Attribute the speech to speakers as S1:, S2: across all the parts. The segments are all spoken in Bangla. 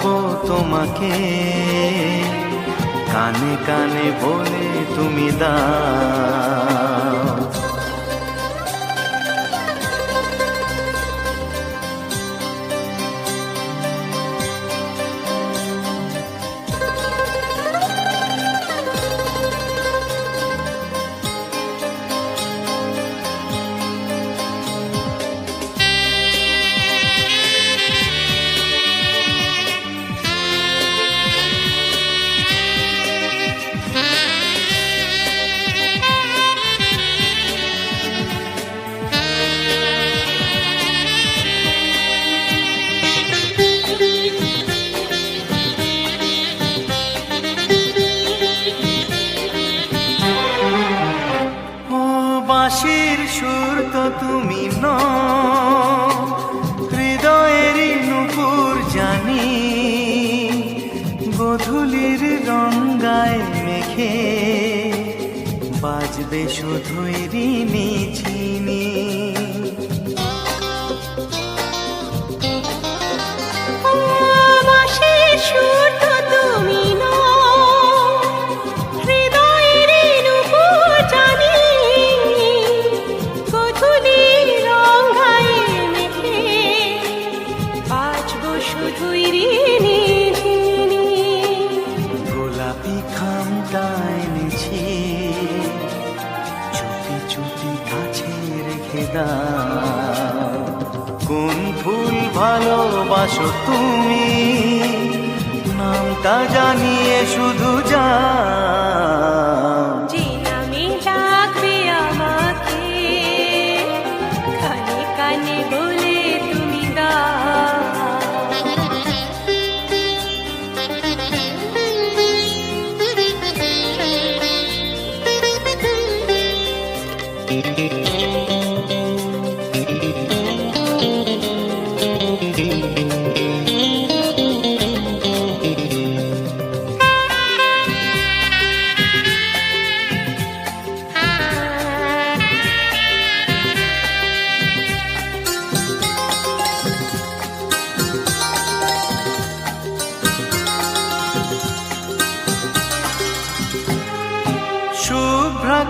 S1: ডাকবো তোমাকে। কানে কানে বলে তুমি দাও। বাঁশির সুর তো তুমি ন হৃদয়েরই নুপুর জানি, গধুলির রঙ্গায় মেখে বাজবে শুধুই
S2: ঋণী ঝিনি।
S1: ভালোবাসো তুমি। নামটা জানিয়ে শুধু
S2: যে নামে ডাকবে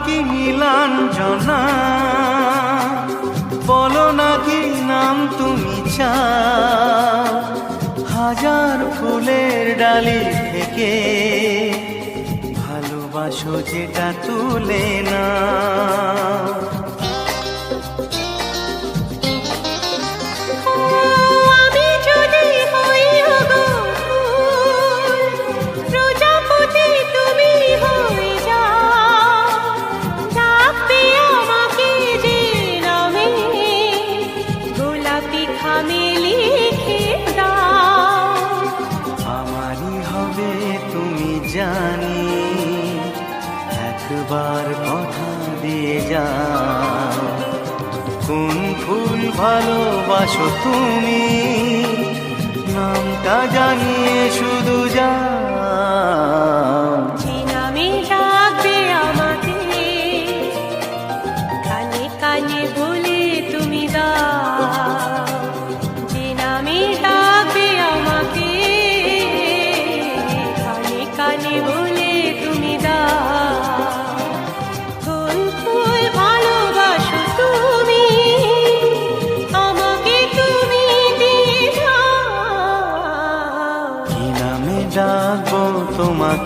S1: কি নীলাঞ্জনা বলো না কি নাম তুমি চাও হাজার ফুলের ডালি থেকে ভালোবাসো যেটা তুলে না জানি একবার কথা দিয়ে যাও। কোন ফুল ভালোবাসো তুমি?